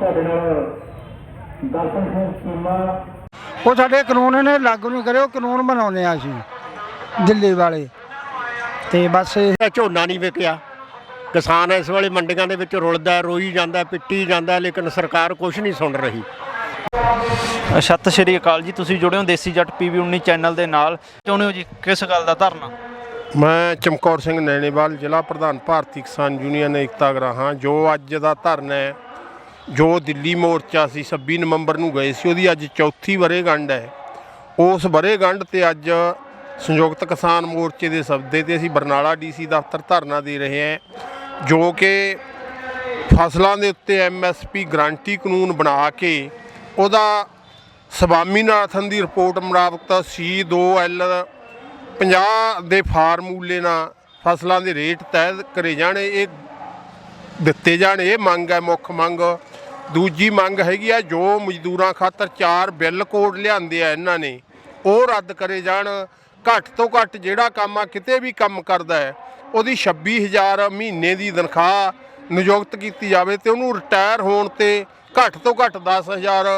ਤੁਹਾਡੇ ਨਾਲ ਦਰਸ਼ਨ ਸਿੰਘ ਚੀਮਾ ਉਹ ਸਾਡੇ ਕਾਨੂੰਨ ਨੇ ਲਾਗੂ ਨਹੀਂ ਕਰੇ ਉਹ ਕਾਨੂੰਨ ਬਣਾਉਂਦੇ ਆ ਅਸੀਂ ਦਿੱਲੀ ਵਾਲੇ। ਤੇ ਬਸ ਇਹ ਇਹ ਝੋਨਾ ਨਹੀਂ ਵਿਕਿਆ। ਕਿਸਾਨ ਇਸ ਵੇਲੇ ਮੰਡੀਆਂ ਦੇ ਵਿੱਚ ਰੁਲਦਾ ਰੋਈ ਜਾਂਦਾ ਪਿੱਟੀ ਜਾਂਦਾ ਲੇਕਿਨ ਸਰਕਾਰ ਕੁਝ ਨਹੀਂ ਸੁਣ ਰਹੀ। ਸਤਿ ਸ਼੍ਰੀ ਅਕਾਲ ਜੀ ਤੁਸੀਂ ਜੁੜੇ ਹੋ ਦੇਸੀ ਜੱਟ ਪੀਵੀ 19 ਚੈਨਲ ਦੇ ਨਾਲ। ਚਾਹੁੰਦੇ ਹੋ ਜੀ ਕਿਸ ਗੱਲ ਦਾ ਧਰਨਾ? ਮੈਂ ਚਮਕੌਰ ਸਿੰਘ ਨੈਣੇਵਾਲ ਜ਼ਿਲ੍ਹਾ ਪ੍ਰਧਾਨ ਭਾਰਤੀ ਕਿਸਾਨ ਯੂਨੀਅਨ ਏਕਤਾ ਗਰਾਹਾਂ ਜੋ ਅੱਜ ਦਾ ਧਰਨਾ ਹੈ। ਜੋ ਦਿੱਲੀ ਮੋਰਚਾ ਸੀ 26 ਨਵੰਬਰ ਨੂੰ ਗਏ ਸੀ, ਉਹਦੀ ਅੱਜ ਚੌਥੀ ਵਰ੍ਹੇਗੰਢ ਹੈ। ਉਸ ਵਰ੍ਹੇਗੰਢ ਤੇ ਅੱਜ ਸੰਯੁਕਤ ਕਿਸਾਨ ਮੋਰਚੇ ਦੇ ਸੱਦੇ ਤੇ ਅਸੀਂ ਬਰਨਾਲਾ ਡੀਸੀ ਦਫ਼ਤਰ ਧਰਨਾ ਦੇ ਰਹੇ ਹਾਂ, ਜੋ ਕਿ ਫਸਲਾਂ ਦੇ ਉੱਤੇ ਐਮਐਸਪੀ ਗਰੰਟੀ ਕਾਨੂੰਨ ਬਣਾ ਕੇ ਉਹਦਾ ਸਵਾਮੀਨਾਥਨ ਦੀ ਰਿਪੋਰਟ ਮੁਤਾਬਕ C2L 50 ਦੇ ਫਾਰਮੂਲੇ ਨਾਲ ਫਸਲਾਂ ਦੇ ਰੇਟ ਤੈਅ ਕਰੇ ਜਾਣੇ। ਇਹ ਦਿੱਤੇ ਜਾਣ, ਇਹ ਮੰਗ ਹੈ, ਮੁੱਖ ਮੰਗ। ਦੂਜੀ ਮੰਗ ਹੈਗੀ ਆ, ਜੋ ਮਜ਼ਦੂਰਾਂ ਖਾਤਰ ਚਾਰ ਬਿੱਲ ਕੋਡ ਲਿਆਂਦੇ ਆ ਇਹਨਾਂ ਨੇ, ਉਹ ਰੱਦ ਕਰੇ ਜਾਣ। ਘੱਟ ਤੋਂ ਘੱਟ ਜਿਹੜਾ ਕੰਮ ਆ, ਕਿਤੇ ਵੀ ਕੰਮ ਕਰਦਾ ਹੈ, ਉਹਦੀ 26000 ਮਹੀਨੇ ਦੀ ਤਨਖਾਹ ਨਿਯੁਕਤ ਕੀਤੀ ਜਾਵੇ ਤੇ ਉਹਨੂੰ ਰਿਟਾਇਰ ਹੋਣ ਤੇ ਘੱਟ ਤੋਂ ਘੱਟ 10000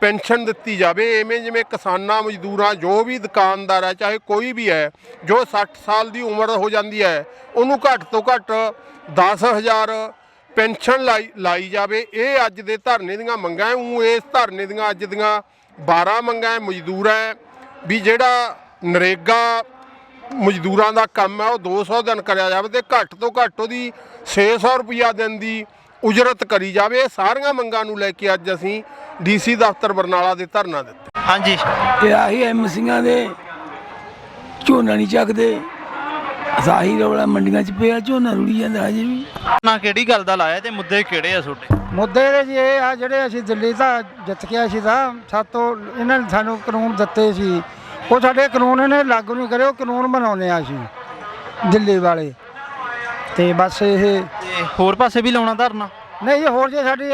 ਪੈਨਸ਼ਨ ਦਿੱਤੀ ਜਾਵੇ, ਐਵੇਂ ਜਿਵੇਂ ਕਿਸਾਨਾਂ, ਮਜ਼ਦੂਰਾਂ, ਜੋ ਵੀ ਦੁਕਾਨਦਾਰ ਹੈ, ਚਾਹੇ ਕੋਈ ਵੀ ਹੈ, ਜੋ 60 ਸਾਲ ਦੀ ਉਮਰ ਹੋ ਜਾਂਦੀ ਹੈ, ਉਹਨੂੰ ਘੱਟ ਤੋਂ ਘੱਟ 10000 ਪੈਨਸ਼ਨ ਲਾਈ ਲਾਈ ਜਾਵੇ। ਇਹ ਅੱਜ ਦੇ ਧਰਨੇ ਦੀਆਂ ਮੰਗਾਂ ਉਹ ਇਸ ਧਰਨੇ ਦੀਆਂ ਅੱਜ ਦੀਆਂ 12 ਮੰਗਾਂ ਮਜ਼ਦੂਰ ਹੈ ਵੀ ਜਿਹੜਾ ਨਰੇਗਾ ਮਜ਼ਦੂਰਾਂ ਦਾ ਕੰਮ ਹੈ, ਉਹ 200 ਦਿਨ ਕਰਿਆ ਜਾਵੇ ਤੇ ਘੱਟ ਤੋਂ ਘੱਟ ਉਹਦੀ 600 ਰੁਪਿਆ ਦਿਨ ਦੀ ਉਜਰਤ ਕਰੀ ਜਾਵੇ। ਇਹ ਸਾਰੀਆਂ ਮੰਗਾਂ ਨੂੰ ਲੈ ਕੇ ਅੱਜ ਅਸੀਂ ਡੀਸੀ ਦਫ਼ਤਰ ਬਰਨਾਲਾ ਦੇ ਧਰਨਾ ਦਿੱਤਾ। ਹਾਂਜੀ। ਇਹ ਆਹੀ ਐਮਸੀਆਂ ਦੇ ਝੋਨਾ ਨਹੀਂ ਚੱਕਦੇ। ਸਾਹੀ ਰੌਲਾ ਮੰਡੀਆਂ 'ਚ ਪਿਆ ਝੋਨਾ ਰੁੜੀ ਜਾਂਦਾ ਹਜੇ ਵੀ। ਨਾ ਕਿਹੜੀ ਗੱਲ ਦਾ ਲਾਇਆ ਤੇ ਮੁੱਦੇ ਕਿਹੜੇ ਆ ਤੁਹਾਡੇ? ਮੁੱਦੇ ਦੇ ਜੀ ਇਹ ਆ ਜਿਹੜੇ ਅਸੀਂ ਦਿੱਲੀ ਦਾ ਜਿੱਤ ਕੇ ਆਏ ਸੀ ਤਾਂ ਸਾਤੋਂ ਇਹਨਾਂ ਨੇ ਸਾਨੂੰ ਕਾਨੂੰਨ ਦਿੱਤੇ ਸੀ। ਉਹ ਸਾਡੇ ਕਾਨੂੰਨ ਨੇ ਲਾਗੂ ਨਹੀਂ ਕਰੇ ਉਹ ਕਾਨੂੰਨ ਬਣਾਉਂਦੇ ਆ ਅਸੀਂ ਦਿੱਲੀ ਵਾਲੇ। ਤੇ ਬਸ ਇਹ ਤੇ ਹੋਰ ਪਾਸੇ ਵੀ ਲਾਉਣਾ ਧਰਨਾ? ਨਹੀਂ ਇਹ ਹੋਰ ਜੇ ਸਾਡੀ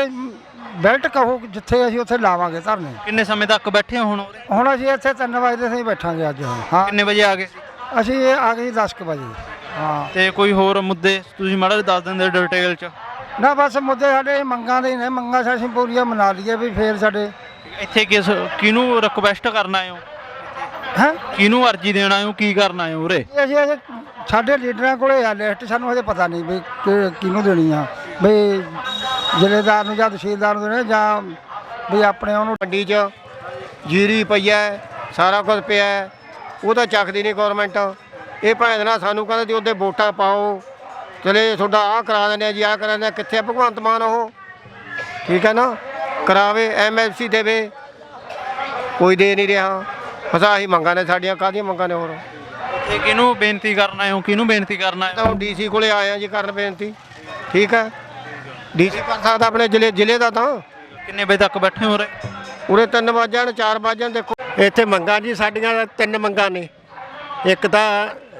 ਬੈਲਟ ਕਹੋ ਜਿੱਥੇ ਅਸੀਂ ਉੱਥੇ ਲਾਵਾਂਗੇ ਧਰਨੇ। ਕਿੰਨੇ ਸਮੇਂ ਤੱਕ ਬੈਠੇ ਹੋ ਹੁਣ ਉਰੇ? ਹੁਣ ਅਸੀਂ ਇੱਥੇ 3 ਵਜੇ ਦੇ ਬੈਠਾਂਗੇ ਅੱਜ ਹੁਣ ਹਾਂ। ਕਿੰਨੇ ਵਜੇ ਆ ਗਏ ਸੀ? ਅਸੀਂ ਇਹ ਆ ਗਏ 10 ਕੁ ਵਜੇ ਹਾਂ। ਤੇ ਕੋਈ ਹੋਰ ਮੁੱਦੇ ਤੁਸੀਂ ਮਾੜਾ ਜਿਹਾ ਦੱਸ ਦਿੰਦੇ ਡਿਟੇਲ ਚ? ਨਾ ਬਸ ਮੁੱਦੇ ਸਾਡੇ ਮੰਗਾਂ ਦੇ ਹੀ ਨੇ। ਮੰਗਾਂ ਅਸੀਂ ਪੂਰੀਆਂ ਮਨਾ ਲਈਏ ਵੀ ਫੇਰ ਸਾਡੇ ਇੱਥੇ ਕਿਸ ਕਿਹਨੂੰ ਰਿਕਵੈਸਟ ਕਰਨਾ ਹੈ? ਕਿਹਨੂੰ ਅਰਜੀ ਦੇਣਾ ਆਇਓ ਕੀ ਕਰਨਾ ਆਇਓ ਉਰੇ? ਅਸੀਂ ਅਜੇ ਸਾਡੇ ਲੀਡਰਾਂ ਕੋਲੇ ਆ ਲਿਸਟ ਸਾਨੂੰ ਹਜੇ ਪਤਾ ਨਹੀਂ ਵੀ ਕਿ- ਕਿਹਨੂੰ ਦੇਣੀ ਆ। ਵੀ ਜ਼ਿਲ੍ਹੇਦਾਰ ਨੂੰ ਜਾਂ ਤਹਿਸੀਲਦਾਰ ਨੂੰ ਦੇਣੀ ਜਾਂ ਵੀ ਆਪਣੇ ਉਹਨੂੰ ਮੰਡੀ 'ਚ ਜੀਰੀ ਪਈ ਹੈ ਸਾਰਾ ਕੁਝ ਪਿਆ ਹੈ ਉਹ ਤਾਂ ਚੱਕਦੀ ਨਹੀਂ ਗਵਰਨਮੈਂਟ ਇਹ ਭਾਵੇਂ ਨਾ ਸਾਨੂੰ ਕਹਿੰਦੇ ਜੀ ਉਹਦੇ ਵੋਟਾਂ ਪਾਓ। ਚਲੇ ਤੁਹਾਡਾ ਆਹ ਕਰਾ ਦਿੰਦੇ ਆ ਜੀ ਆਹ ਕਰਾ ਦਿੰਦੇ ਆ। ਕਿੱਥੇ ਆ? ਭਗਵੰਤ ਮਾਨ ਉਹ। ਠੀਕ ਹੈ ਨਾ? ਕਰਾਵੇ ਐਮਐਲਸੀ ਦੇਵੇ। ਕੋਈ ਦੇ ਨਹੀਂ ਰਿਹਾ। ਫਸਾ ਹੀ ਮੰਗਾਂ ਨੇ ਸਾਡੀਆਂ ਕਾਹਦੀਆਂ ਮੰਗਾਂ ਨੇ ਹੋਰ? ਤੇ ਕਿਹਨੂੰ ਬੇਨਤੀ ਕਰਨਾ ਆਇਓ ਕਿਹਨੂੰ ਬੇਨਤੀ ਕਰਨਾ ਤਾਂ ਆਇਓ ਡੀਸੀ ਕੋਲੇ ਆਏ ਆ ਜੀ ਕਰਨ ਬੇਨਤੀ। ਠੀਕ ਹੈ ਡੀਸੀ ਕਰ ਸਕਦਾ ਆਪਣੇ ਜ਼ਿਲ੍ਹੇ ਜ਼ਿਲ੍ਹੇ ਦਾ ਤਾਂ। ਕਿੰਨੇ ਵਜੇ ਤੱਕ ਬੈਠੇ ਹੋ ਉਰੇ? ਉਰੇ 3 ਵਜਣ 4 ਵਜਣ ਦੇਖੋ। ਇੱਥੇ ਮੰਗਾਂ ਜੀ ਸਾਡੀਆਂ ਤਿੰਨ ਮੰਗਾਂ ਨੇ। ਇੱਕ ਤਾਂ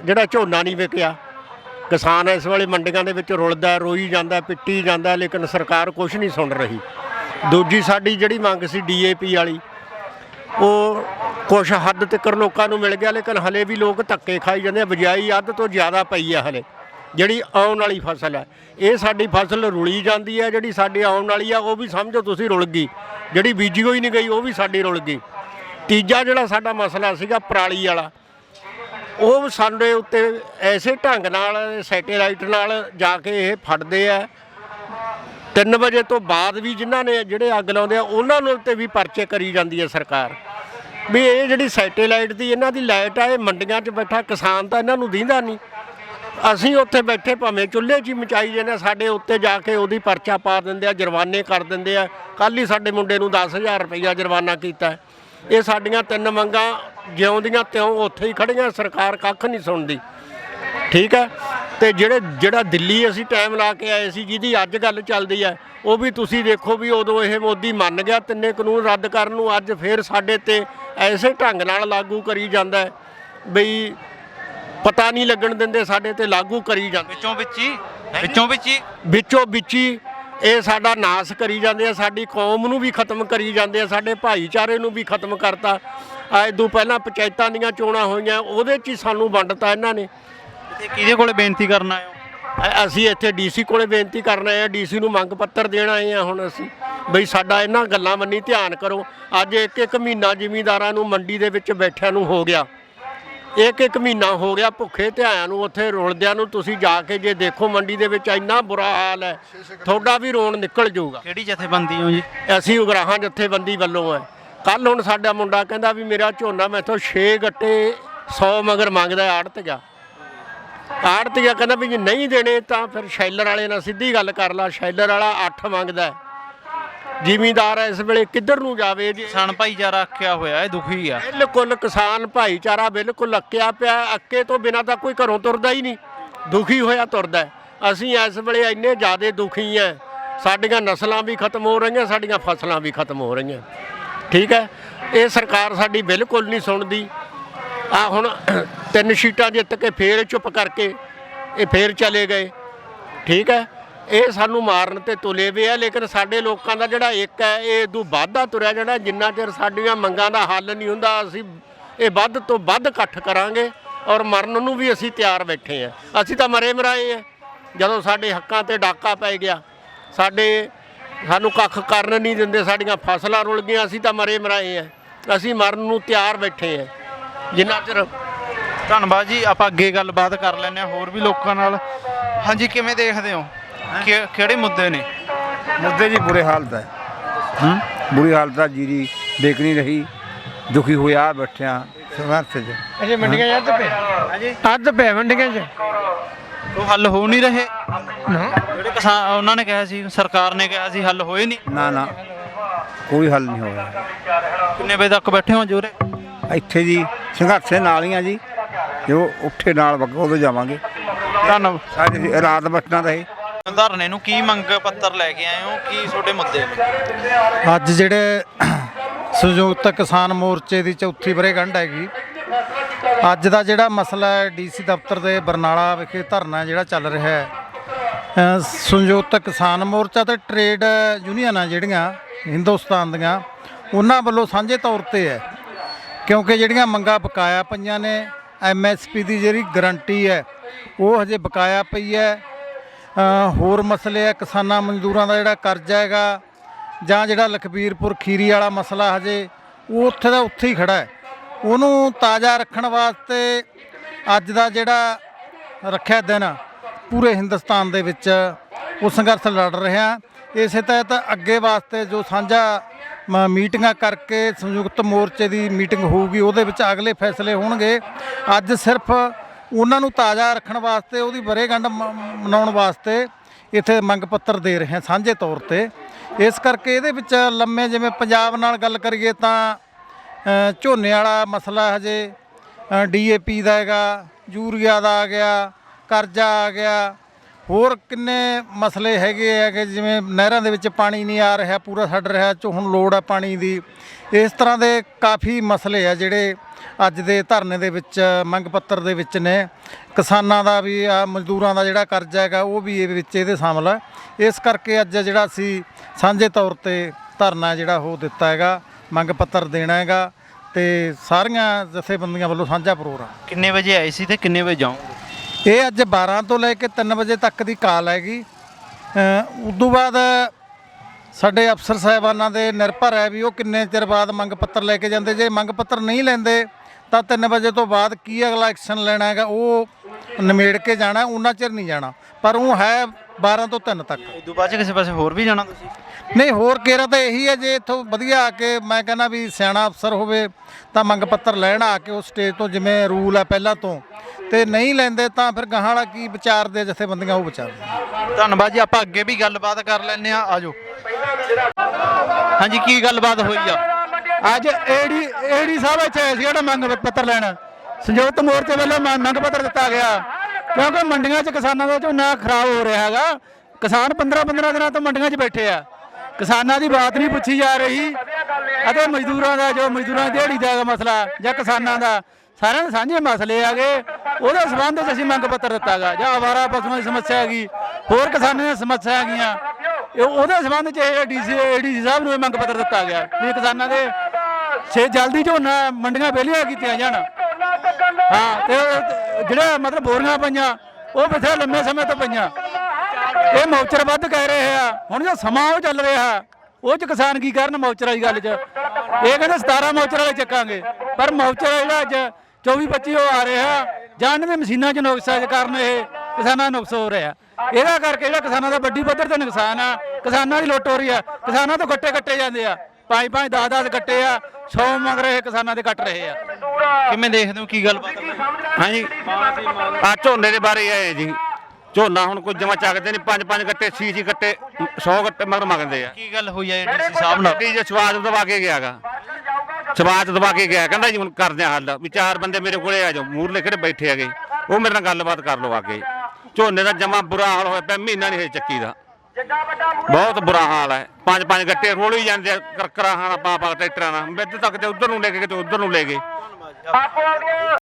ਜਿਹੜਾ ਝੋਨਾ ਨਹੀਂ ਵਿਕਿਆ। ਕਿਸਾਨ ਇਸ ਵੇਲੇ ਮੰਡੀਆਂ ਦੇ ਵਿੱਚ ਰੁਲਦਾ ਹੈ, ਰੋਈ ਜਾਂਦਾ ਹੈ, ਪਿੱਟੀ ਜਾਂਦਾ ਹੈ, ਲੇਕਿਨ ਸਰਕਾਰ ਕੁਝ ਨਹੀਂ ਸੁਣ ਰਹੀ। ਦੂਜੀ ਸਾਡੀ ਜਿਹੜੀ ਮੰਗ ਸੀ ਡੀਏਪੀ ਵਾਲੀ ਉਹ ਕੁਝ ਹੱਦ ਤੱਕ ਲੋਕਾਂ ਨੂੰ ਮਿਲ ਗਿਆ, ਲੇਕਿਨ ਹਲੇ ਵੀ ਲੋਕ ਧੱਕੇ ਖਾਈ ਜਾਂਦੇ ਆ। ਬਜਾਈ ਅੱਧ ਤੋਂ ਜ਼ਿਆਦਾ ਪਈ ਆ ਹਲੇ, ਜਿਹੜੀ ਆਉਣ ਵਾਲੀ ਫਸਲ ਹੈ ਇਹ ਸਾਡੀ ਫਸਲ ਰੁਲੀ ਜਾਂਦੀ ਹੈ ਜਿਹੜੀ ਸਾਡੀ ਆਉਣ ਵਾਲੀ ਆ, ਉਹ ਵੀ ਸਮਝੋ ਤੁਸੀਂ ਰੁਲ ਗਈ। ਜਿਹੜੀ ਬੀਜੀ ਹੋਈ ਨਹੀਂ ਗਈ, ਉਹ ਵੀ ਸਾਡੀ ਰੁਲ ਗਈ। ਤੀਜਾ ਜਿਹੜਾ ਸਾਡਾ ਮਸਲਾ ਸੀਗਾ, ਪਰਾਲੀ ਵਾਲਾ, ਉਹ ਸਾਡੇ ਉੱਤੇ ਐਸੇ ਢੰਗ ਨਾਲ, ਸੈਟੇਲਾਈਟ ਨਾਲ ਜਾ ਕੇ ਇਹ ਫੜਦੇ ਆ। 3 ਵਜੇ ਤੋਂ ਬਾਅਦ ਵੀ ਜਿਨ੍ਹਾਂ ਨੇ ਜਿਹੜੇ ਅੱਗ ਲਾਉਂਦੇ ਆ, ਉਹਨਾਂ ਨੂੰ ਉੱਤੇ ਵੀ ਪਰਚੇ ਕਰੀ ਜਾਂਦੀ ਹੈ ਸਰਕਾਰ। ਵੀ ਇਹ ਜਿਹੜੀ ਸੈਟੇਲਾਈਟ ਦੀ ਇਹਨਾਂ ਦੀ ਲਾਈਟ ਆ, ਇਹ ਮੰਡੀਆਂ 'ਚ ਬੈਠਾ ਕਿਸਾਨ ਤਾਂ ਇਹਨਾਂ ਨੂੰ ਦੀਂਦਾ ਨਹੀਂ। ਅਸੀਂ ਉੱਥੇ ਬੈਠੇ ਭਾਵੇਂ ਚੁੱਲ੍ਹੇ 'ਚ ਹੀ ਮਚਾਈ ਜਾਂਦੇ ਸਾਡੇ ਉੱਤੇ ਜਾ ਕੇ ਉਹਦੀ ਪਰਚਾ ਪਾ ਦਿੰਦੇ ਆ, ਜੁਰਮਾਨੇ ਕਰ ਦਿੰਦੇ ਆ। ਕੱਲ ਹੀ ਸਾਡੇ ਮੁੰਡੇ ਨੂੰ 10000 ਰੁਪਈਆ ਜੁਰਮਾਨਾ ਕੀਤਾ। ਇਹ ਸਾਡੀਆਂ ਤਿੰਨ ਮੰਗਾਂ ਜਿਉਂਦੀਆਂ ਤਿਉਂ ਉੱਥੇ ਹੀ ਖੜੀਆਂ ਸਰਕਾਰ ਕੱਖ ਨਹੀਂ ਸੁਣਦੀ। ਠੀਕ ਹੈ ਤੇ ਜਿਹੜੇ ਜਿਹੜਾ ਦਿੱਲੀ ਅਸੀਂ ਟਾਈਮ ਲਾ ਕੇ ਆਏ ਸੀ ਜਿਹਦੀ ਅੱਜ ਗੱਲ ਚੱਲਦੀ ਹੈ ਉਹ ਵੀ ਤੁਸੀਂ ਦੇਖੋ ਵੀ ਉਦੋਂ ਇਹ ਮੋਦੀ ਮੰਨ ਗਿਆ ਤਿੰਨੇ ਕਾਨੂੰਨ ਰੱਦ ਕਰਨ ਨੂੰ ਅੱਜ ਫੇਰ ਸਾਡੇ ਤੇ ਐਸੇ ਢੰਗ ਨਾਲ ਲਾਗੂ ਕਰੀ ਜਾਂਦਾ ਹੈ ਬਈ ਪਤਾ ਨਹੀਂ ਲੱਗਣ ਦਿੰਦੇ ਸਾਡੇ ਤੇ ਲਾਗੂ ਕਰੀ ਜਾਂਦੇ। ਵਿੱਚੋਂ ਵਿੱਚ ਹੀ ਵਿੱਚੋਂ ਵਿੱਚ ਹੀ। ਵਿੱਚੋਂ ਵਿੱਚ ਹੀ ਇਹ ਸਾਡਾ ਨਾਸ ਕਰੀ ਜਾਂਦੇ ਆ ਸਾਡੀ ਕੌਮ ਨੂੰ ਵੀ ਖਤਮ ਕਰੀ ਜਾਂਦੇ ਆ ਸਾਡੇ ਭਾਈਚਾਰੇ ਨੂੰ ਵੀ ਖਤਮ ਕਰਤਾ। ਅੱਜ ਤੋਂ ਪਹਿਲਾਂ ਪੰਚਾਇਤਾਂ ਦੀਆਂ ਚੋਣਾਂ ਹੋਈਆਂ ਉਹਦੇ 'ਚ ਹੀ ਸਾਨੂੰ ਵੰਡਤਾ ਇਹਨਾਂ ਨੇ। ਤੇ ਕਿਹਦੇ ਕੋਲੇ ਬੇਨਤੀ ਕਰਨਾ ਅ- ਅਸੀਂ ਇੱਥੇ ਡੀਸੀ ਕੋਲੇ ਬੇਨਤੀ ਕਰਨ ਆਏ ਆ ਡੀਸੀ ਨੂੰ ਮੰਗ ਪੱਤਰ ਦੇਣ ਆਏ ਆ ਹੁਣ ਅਸੀਂ। ਬਈ ਸਾਡਾ ਇਹਨਾਂ ਗੱਲਾਂ ਮੰਨੀ ਧਿਆਨ ਕਰੋ। ਅੱਜ ਇੱਕ ਇੱਕ ਮਹੀਨਾ ਜ਼ਿਮੀਂਦਾਰਾਂ ਨੂੰ ਮੰਡੀ ਦੇ ਵਿੱਚ ਬੈਠਿਆਂ ਨੂੰ ਹੋ ਗਿਆ। ਇੱਕ ਇੱਕ ਮਹੀਨਾ ਹੋ ਗਿਆ ਭੁੱਖੇ ਧਿਆਇਆਂ ਨੂੰ ਉੱਥੇ ਰੁਲਦਿਆਂ ਨੂੰ ਤੁਸੀਂ ਜਾ ਕੇ ਜੇ ਦੇਖੋ ਮੰਡੀ ਦੇ ਵਿੱਚ ਇੰਨਾ ਬੁਰਾ ਹਾਲ ਹੈ ਤੁਹਾਡਾ ਵੀ ਰੋਣ ਨਿਕਲ ਜਾਊਗਾ। ਕਿਹੜੀ ਜਥੇਬੰਦੀ ਹੋ ਜੀ? ਅਸੀਂ ਉਗਰਾਹਾਂ ਜਥੇਬੰਦੀ ਵੱਲੋਂ ਹੈ ਕੱਲ ਹੁਣ ਸਾਡਾ ਮੁੰਡਾ ਕਹਿੰਦਾ ਵੀ ਮੇਰਾ ਝੋਨਾ ਮੈਥੋਂ 6 ਗੱਟੇ 100 ਮਗਰ ਮੰਗਦਾ ਆੜਤ ਗਿਆ ਆੜਤ ਗਿਆ ਕਹਿੰਦਾ ਵੀ ਜੇ ਨਹੀਂ ਦੇਣੇ ਤਾਂ ਫਿਰ ਸ਼ੈਲਰ ਵਾਲੇ ਨਾਲ ਸਿੱਧੀ ਗੱਲ ਕਰ ਲਾ ਸ਼ੈਲਰ ਵਾਲਾ 8 ਮੰਗਦਾ। ਜ਼ਿਮੀਂਦਾਰ ਇਸ ਵੇਲੇ ਕਿੱਧਰ ਨੂੰ ਜਾਵੇ ਜੀ ਕਿਸਾਨ ਭਾਈਚਾਰਾ ਆਖਿਆ ਹੋਇਆ ਹੈ ਦੁਖੀ ਆ। ਬਿਲਕੁਲ ਕਿਸਾਨ ਭਾਈਚਾਰਾ ਬਿਲਕੁਲ ਅੱਕਿਆ ਪਿਆ ਅੱਕੇ ਤੋਂ ਬਿਨਾ ਤਾਂ ਕੋਈ ਘਰੋਂ ਤੁਰਦਾ ਹੀ ਨਹੀਂ। ਦੁਖੀ ਹੋਇਆ ਤੁਰਦਾ। ਅਸੀਂ ਇਸ ਵੇਲੇ ਇੰਨੇ ਜ਼ਿਆਦੇ ਦੁਖੀ ਆ ਸਾਡੀਆਂ ਨਸਲਾਂ ਵੀ ਖਤਮ ਹੋ ਰਹੀਆਂ ਸਾਡੀਆਂ ਫਸਲਾਂ ਵੀ ਖਤਮ ਹੋ ਰਹੀਆਂ। ਠੀਕ ਹੈ? ਇਹ ਸਰਕਾਰ ਸਾਡੀ ਬਿਲਕੁਲ ਨਹੀਂ ਸੁਣਦੀ। ਆ ਹੁਣ ਤਿੰਨ ਸੀਟਾਂ ਜਿੱਤ ਕੇ ਫੇਰ ਚੁੱਪ ਕਰਕੇ ਇਹ ਫੇਰ ਚਲੇ ਗਏ। ਠੀਕ ਹੈ? ਇਹ ਸਾਨੂੰ ਮਾਰਨ ਤੇ ਤੁਲੇ ਵੇ ਆ, ਲੇਕਿਨ ਸਾਡੇ ਲੋਕਾਂ ਦਾ ਜਿਹੜਾ ਇੱਕ ਹੈ, ਇਹ ਇਦੋਂ ਵਾਧਾ ਤੁਰਿਆ ਜਿਹੜਾ ਜਿੰਨਾ ਚਿਰ ਸਾਡੀਆਂ ਮੰਗਾਂ ਦਾ ਹੱਲ ਨਹੀਂ ਹੁੰਦਾ, ਅਸੀਂ ਇਹ ਵੱਧ ਤੋਂ ਵੱਧ ਇਕੱਠ ਕਰਾਂਗੇ ਔਰ ਮਰਨ ਨੂੰ ਵੀ ਅਸੀਂ ਤਿਆਰ ਬੈਠੇ ਆ। ਅਸੀਂ ਤਾਂ ਮਰੇ ਮਰਾਏ ਆ, ਜਦੋਂ ਸਾਡੇ ਹੱਕਾਂ ਤੇ ਡਾਕਾ ਪੈ ਗਿਆ। ਸਾਡੇ ਸਾਨੂੰ ਕੱਖ ਕਰਨ ਨਹੀਂ ਦਿੰਦੇ, ਸਾਡੀਆਂ ਫਸਲਾਂ ਰੁਲ ਗਈਆਂ, ਅਸੀਂ ਤਾਂ ਮਰੇ ਮਰਾਏ ਆ। ਅਸੀਂ ਮਰਨ ਨੂੰ ਤਿਆਰ ਬੈਠੇ ਆ। ਜਿੰਨਾ ਚਿਰ ਧੰਨਵਾਦ ਜੀ ਆਪਾਂ ਅੱਗੇ ਗੱਲਬਾਤ ਕਰ ਲੈਂਦੇ ਹਾਂ ਹੋਰ ਵੀ ਲੋਕਾਂ ਨਾਲ। ਹਾਂਜੀ ਕਿਵੇਂ ਦੇਖਦੇ ਹੋ? ਕਿ- ਕਿਹੜੇ ਮੁੱਦੇ ਨੇ? ਮੁੱਦੇ ਜੀ ਬੁਰੇ ਹਾਲਤ ਹੈ। ਹੂੰ? ਬੁਰੀ ਹਾਲਤ ਹੈ ਜੀਰੀ ਦੇਖ ਨਹੀਂ ਰਹੀ ਦੁਖੀ ਹੋਇਆ ਬੈਠਿਆ ਸੰਘਰਸ਼ 'ਚ। ਅਜੇ ਮੰਡੀਆਂ ਅੱਧ ਪਏ। ਹਾਂਜੀ। ਅੱਧ ਪਏ ਮੰਡੀਆਂ 'ਚ। ਉਹ ਹੱਲ ਹੋ ਨਹੀਂ ਰਹੇ? ਜਿਹੜੇ ਕਿਸਾਨ ਉਹਨਾਂ ਨੇ ਕਿਹਾ ਸੀ ਸਰਕਾਰ ਨੇ ਕਿਹਾ ਸੀ ਹੱਲ ਹੋਏ ਨਹੀਂ। ਨਾ ਨਾ। ਕੋਈ ਹੱਲ ਨਹੀਂ ਹੋਇਆ। ਕਿੰਨੇ ਵਜੇ ਤੱਕ ਬੈਠੇ ਹੋ ਜੋਰੇ? ਇੱਥੇ ਜੀ ਸੰਘਰਸ਼ ਦੇ ਨਾਲ ਹੀ ਆ ਜੀ ਜੋ ਉੱਠੇ ਨਾਲ ਵਗ ਉਦੋਂ ਜਾਵਾਂਗੇ। ਧੰਨਵਾਦ। ਸਾਡੀ ਰਾਤ ਬਚਣਾ ਰਹੇ ਧਰਨੇ ਨੂੰ ਕੀ ਮੰਗ ਪੱਤਰ ਲੈ ਕੇ ਆਏ ਹੋ? ਕੀ ਤੁਹਾਡੇ ਮੁੱਦੇ ਨੇ? ਅੱਜ ਜਿਹੜੇ ਸੰਯੁਕਤ ਕਿਸਾਨ ਮੋਰਚੇ ਦੀ ਚੌਥੀ ਵਰ੍ਹੇਗੰਢ ਹੈਗੀ ਅੱਜ ਦਾ ਜਿਹੜਾ ਮਸਲਾ ਹੈ ਡੀਸੀ ਦਫ਼ਤਰ ਦੇ ਬਰਨਾਲਾ ਵਿਖੇ ਧਰਨਾ ਜਿਹੜਾ ਚੱਲ ਰਿਹਾ ਹੈ। ਅ, ਸੰਯੁਕਤ ਕਿਸਾਨ ਮੋਰਚਾ ਤੇ ਟ੍ਰੇਡ ਯੂਨੀਅਨਾਂ ਜਿਹੜੀਆਂ ਹਿੰਦੁਸਤਾਨ ਦੀਆਂ ਉਹਨਾਂ ਵੱਲੋਂ ਸਾਂਝੇ ਤੌਰ ਤੇ ਹੈ। ਕਿਉਂਕਿ ਜਿਹੜੀਆਂ ਮੰਗਾਂ ਬਕਾਇਆ ਪਈਆਂ ਨੇ ਐਮਐਸਪੀ ਦੀ ਜਿਹੜੀ ਗਰੰਟੀ ਹੈ, ਉਹ ਹਜੇ ਬਕਾਇਆ ਪਈ ਹੈ। ਹੋਰ ਮਸਲੇ ਆ ਕਿਸਾਨਾਂ ਮਜ਼ਦੂਰਾਂ ਦਾ ਜਿਹੜਾ ਕਰਜ਼ਾ ਹੈਗਾ, ਜਾਂ ਜਿਹੜਾ ਲਖਬੀਰਪੁਰ ਖੀਰੀ ਵਾਲਾ ਮਸਲਾ ਹਜੇ, ਉਹ ਉੱਥੇ ਦਾ ਉੱਥੇ ਹੀ ਖੜਾ ਹੈ। ਉਹਨੂੰ ਤਾਜ਼ਾ ਰੱਖਣ ਵਾਸਤੇ ਅੱਜ ਦਾ ਜਿਹੜਾ ਰੱਖਿਆ ਦਿਨ ਪੂਰੇ ਹਿੰਦੁਸਤਾਨ ਦੇ ਵਿੱਚ ਉਹ ਸੰਘਰਸ਼ ਲੜ ਰਿਹਾ। ਇਸੇ ਤਹਿਤ ਅੱਗੇ ਵਾਸਤੇ ਜੋ ਸਾਂਝਾ ਮ- ਮੀਟਿੰਗਾਂ ਕਰਕੇ ਸੰਯੁਕਤ ਮੋਰਚੇ ਦੀ ਮੀਟਿੰਗ ਹੋਊਗੀ ਉਹਦੇ ਵਿੱਚ ਅਗਲੇ ਫੈਸਲੇ ਹੋਣਗੇ। ਅੱਜ ਸਿਰਫ ਉਹਨਾਂ ਨੂੰ ਤਾਜ਼ਾ ਰੱਖਣ ਵਾਸਤੇ ਉਹਦੀ ਵਰ੍ਹੇਗੰਢ ਮ- ਮਨਾਉਣ ਵਾਸਤੇ ਇੱਥੇ ਮੰਗ ਪੱਤਰ ਦੇ ਰਹੇ ਹਾਂ ਸਾਂਝੇ ਤੌਰ ਤੇ। ਇਸ ਕਰਕੇ ਇਹਦੇ ਵਿੱਚ ਲੰਮੇ ਜਿਵੇਂ ਪੰਜਾਬ ਨਾਲ ਗੱਲ ਕਰੀਏ ਤਾਂ ਅ, ਝੋਨੇ ਵਾਲਾ ਮਸਲਾ ਹਜੇ ਡੀਏਪੀ ਦਾ ਹੈਗਾ ਯੂਰੀਆ ਦਾ ਆ ਗਿਆ ਕਰਜ਼ਾ ਆ ਗਿਆ ਹੋਰ ਕਿੰਨੇ ਮਸਲੇ ਹੈਗੇ ਹੈਗੇ ਜਿਵੇਂ ਨਹਿਰਾਂ ਦੇ ਵਿੱਚ ਪਾਣੀ ਨਹੀਂ ਆ ਰਿਹਾ, ਪੂਰਾ ਛੱਡ ਰਿਹਾ, 'ਚ ਹੁਣ ਲੋੜ ਹੈ ਪਾਣੀ ਦੀ। ਇਸ ਤਰ੍ਹਾਂ ਦੇ ਕਾਫੀ ਮਸਲੇ ਆ ਜਿਹੜੇ ਅੱਜ ਦੇ ਧਰਨੇ ਦੇ ਵਿੱਚ, ਮੰਗ ਪੱਤਰ ਦੇ ਵਿੱਚ ਨੇ। ਕਿਸਾਨਾਂ ਦਾ ਵੀ ਆ, ਮਜ਼ਦੂਰਾਂ ਦਾ ਜਿਹੜਾ ਕਰਜ਼ਾ ਹੈਗਾ, ਉਹ ਵੀ ਇਹ ਵਿੱਚ ਇਹਦੇ ਸ਼ਾਮਲ ਹੈ ਇਸ ਕਰਕੇ ਅੱਜ ਜਿਹੜਾ ਅਸੀਂ ਸਾਂਝੇ ਤੌਰ ਤੇ ਧਰਨਾ ਜਿਹੜਾ ਉਹ ਦਿੱਤਾ ਹੈਗਾ, ਮੰਗ ਪੱਤਰ ਦੇਣਾ ਹੈਗਾ ਤੇ ਸਾਰੀਆਂ ਜਥੇਬੰਦੀਆਂ ਵੱਲੋਂ ਸਾਂਝਾ ਪ੍ਰੋਗਰਾਮ। ਕਿੰਨੇ ਵਜੇ ਆਏ ਸੀ ਤੇ ਕਿੰਨੇ ਵਜੇ ਜਾਓਗੇ ਇਹ ਅੱਜ 12 ਤੋਂ ਲੈ ਕੇ 3 ਵਜੇ ਤੱਕ ਦੀ ਕਾਲ ਹੈਗੀ। ਅ, ਤੋਂ ਬਾਅਦ ਸਾਡੇ ਅਫਸਰ ਸਾਹਿਬਾਨਾਂ ਦੇ ਨਿਰਭਰ ਹੈ ਵੀ ਉਹ ਕਿੰਨੇ ਚਿਰ ਬਾਅਦ ਮੰਗ ਪੱਤਰ ਲੈ ਕੇ ਜਾਂਦੇ। ਜੇ ਮੰਗ ਪੱਤਰ ਨਹੀਂ ਲੈਂਦੇ ਤਾਂ 3 ਵਜੇ ਤੋਂ ਬਾਅਦ ਕੀ ਅਗਲਾ ਐਕਸ਼ਨ ਲੈਣਾ ਹੈਗਾ ਉਹ ਨਿਮੇੜ ਕੇ ਜਾਣਾ ਉਹਨਾਂ ਚਿਰ ਨਹੀਂ ਜਾਣਾ। ਪਰ ਉਹ ਹੈ 12 ਤੋਂ 3 ਤੱਕ। ਇਦੋਂ ਬਾਅਦ 'ਚ ਕਿਸੇ ਪਾਸੇ ਹੋਰ ਵੀ ਜਾਣਾ ਤੁਸੀਂ? ਨਹੀਂ ਹੋਰ ਕੇਰਾ ਤਾਂ ਇਹੀ ਹੈ ਜੇ ਇੱਥੋਂ ਵਧੀਆ ਆ ਕੇ ਮੈਂ ਕਹਿੰਦਾ ਵੀ ਸਿਆਣਾ ਅਫਸਰ ਹੋਵੇ ਤਾਂ ਮੰਗ ਪੱਤਰ ਲੈਣ ਆ ਕੇ ਉਹ ਸਟੇਜ ਤੋਂ ਜਿਵੇਂ ਰੂਲ ਹੈ ਪਹਿਲਾਂ ਤੋਂ ਤੇ ਨਹੀਂ ਲੈਂਦੇ ਤਾਂ ਫਿਰ ਗਾਹਾਂ ਵਾਲਾ ਕੀ ਵਿਚਾਰਦੇ ਜਥੇਬੰਦੀਆਂ ਉਹ ਵਿਚਾਰਦੇ ਧੰਨਵਾਦ ਜੀ ਆਪਾਂ ਅੱਗੇ ਵੀ ਗੱਲਬਾਤ ਕਰ ਲੈਂਦੇ ਆ ਆਜੋ। ਹਾਂਜੀ ਕੀ ਗੱਲਬਾਤ ਹੋਈ ਆ? ਅੱਜ ਏਡੀ ਏਡੀ ਸਾਹਿਬ ਇੱਥੇ ਆਏ ਸੀ ਜਿਹੜਾ ਮੰਗ ਪੱਤਰ ਲੈਣ। ਸੰਯੁਕਤ ਮੋਰਚੇ ਵੱਲੋਂ ਮੰਗ ਪੱਤਰ ਦਿੱਤਾ ਗਿਆ। ਕਿਉਂਕਿ ਮੰਡੀਆਂ 'ਚ ਕਿਸਾਨਾਂ ਦਾ ਝੋਨਾ ਖਰਾਬ ਹੋ ਰਿਹਾ ਹੈਗਾ। ਕਿਸਾਨ 15 15 ਦਿਨਾਂ ਤੋਂ ਮੰਡੀਆਂ 'ਚ ਬੈਠੇ ਆ। ਕਿਸਾਨਾਂ ਦੀ ਬਾਤ ਨਹੀਂ ਪੁੱਛੀ ਜਾ ਰਹੀ। ਅਤੇ ਮਜ਼ਦੂਰਾਂ ਦਾ ਜੋ ਮਜ਼ਦੂਰਾਂ ਦੀ ਦਿਹਾੜੀ ਦਾ ਮਸਲਾ ਜਾਂ ਕਿਸਾਨਾਂ ਦਾ, ਸਾਰਿਆਂ ਦੇ ਸਾਂਝੇ ਮਸਲੇ ਆਗੇ ਉਹਦੇ ਸਬੰਧ ਵਿੱਚ ਅਸੀਂ ਮੰਗ ਪੱਤਰ ਦਿੱਤਾਗਾ ਜਾਂ ਆਵਾਰਾ ਪਸ਼ੂਆਂ ਦੀ ਸਮੱਸਿਆ ਹੈਗੀ, ਹੋਰ ਕਿਸਾਨਾਂ ਦੀਆਂ ਸਮੱਸਿਆ ਹੈਗੀਆਂ। ਇਹ ਉਹਦੇ ਸਬੰਧ ਚ ਇਹ ਡੀਸੀ ਏਡੀਸੀ ਸਾਹਿਬ ਨੂੰ ਇਹ ਮੰਗ ਪੱਤਰ ਦਿੱਤਾ ਗਿਆ ਵੀ ਕਿਸਾਨਾਂ ਦੇ ਛੇ ਜਲਦੀ ਝੋਨਾ ਮੰਡੀਆਂ ਵਿਹਲੀਆਂ ਕੀਤੀਆਂ ਜਾਣ। ਹਾਂ, ਤੇ ਜਿਹੜੇ ਮਤਲਬ ਬੋਰੀਆਂ ਪਈਆਂ, ਉਹ ਪਿੱਛੇ ਲੰਮੇ ਸਮੇਂ ਤੋਂ ਪਈਆਂ। ਇਹ ਮੌਚਰ ਵੱਧ ਕਹਿ ਰਹੇ ਆ। ਹੁਣ ਜੋ ਸਮਾਂ ਉਹ ਚੱਲ ਰਿਹਾ। ਉਹ ਚ ਕਿਸਾਨ ਕੀ ਕਰਨ ਮੌਚਰ ਵਾਲੀ ਗੱਲ 'ਚ? ਇਹ ਕਹਿੰਦੇ 17 ਮੌਚਰ ਵਾਲੇ ਚੱਕਾਂਗੇ। ਪਰ ਮੌਚਰ ਜਿਹੜਾ ਅੱਜ 24 25 ਉਹ ਆ ਰਿਹਾ। ਜਾਂ ਇਹਨਾਂ ਦੇ ਮਸ਼ੀਨਾਂ 'ਚ ਨੁਕਸ ਆ ਕਾਰਨ ਇਹ ਕਿਸਾਨਾਂ ਨੂੰ ਨੁਕਸ ਹੋ ਰਿਹਾ। ਇਹਦਾ ਕਰਕੇ ਜਿਹੜਾ ਕਿਸਾਨਾਂ ਦਾ ਵੱਡੀ ਪੱਧਰ ਤੇ ਨੁਕਸਾਨ ਆ, ਕਿਸਾਨਾਂ ਦੀ ਲੁੱਟ ਹੋ ਰਹੀ ਆ। ਕਿਸਾਨਾਂ ਤੋਂ ਗੱਟੇ ਕੱਟੇ ਜਾਂਦੇ ਆ। ਪੰਜ ਪੰਜ 10 10 ਗੱਟੇ ਆ। 100 ਮੰਗ ਰਹੇ ਕਿਸਾਨਾਂ ਦੇ ਕੱਟ ਰਹੇ ਆ। ਕਿਵੇਂ ਦੇਖਦੇ ਹੋ ਕੀ ਗੱਲਬਾਤ ਹੈ? ਹਾਂਜੀ ਆ ਝੋਨੇ ਦੇ ਬਾਰੇ ਆਏ ਜੀ। ਝੋਨਾ ਹੁਣ ਕੋਈ ਜਮਾ ਚੱਕਦੇ ਨਹੀਂ ਪੰਜ ਪੰਜ ਗੱਟੇ ਛੀ ਛੀ ਗੱਟੇ 100 ਗੱਟੇ ਮਗਰ ਮੰਗਦੇ ਆ। ਕੀ ਗੱਲ ਹੋਈ ਹੈ ਡੀਸੀ ਸਾਹਿਬ ਨਾਲ ਗੱਡੀ ਜੇ ਸਵਾਦ ਦਵਾ ਕੇ ਗਿਆਗਾ। ਸਵਾਦ ਦਵਾ ਕੇ ਗਿਆ ਕਹਿੰਦਾ ਜੀ ਹੁਣ ਕਰਦੇ ਆ ਹੱਲ। ਵੀ ਚਾਰ ਬੰਦੇ ਮੇਰੇ ਕੋਲੇ ਆ ਜਾਓ ਮੂਰਲੇ ਕਿਹੜੇ ਬੈਠੇ ਹੈਗੇ? ਉਹ ਮੇਰੇ ਨਾਲ ਗੱਲਬਾਤ ਕਰ ਲਓ ਆ ਕੇ। ਝੋਨੇ ਦਾ ਜਮਾ ਬੁਰਾ ਹਾਲ ਹੋਇਆ ਪਿਆ ਮਹੀਨਾ ਨਹੀਂ ਹੋਇਆ ਚੱਕੀ ਦਾ। ਬਹੁਤ ਬੁਰਾ ਹਾਲ ਹੈ। ਪੰਜ ਪੰਜ ਗੱਟੇ ਰੋਲ ਹੀ ਜਾਂਦੇ ਆ ਕਰਕਰਾ ਹਾਣਾ ਪਾ ਪਾ ਟਰੈਕਟਰਾਂ ਨਾਲ। ਵਿੱਚ ਤੱਕ ਤੇ ਉਧਰ ਨੂੰ ਲੈ ਕੇ ਤੇ ਉਧਰ ਨੂੰ ਲੈ ਗਏ। 八四六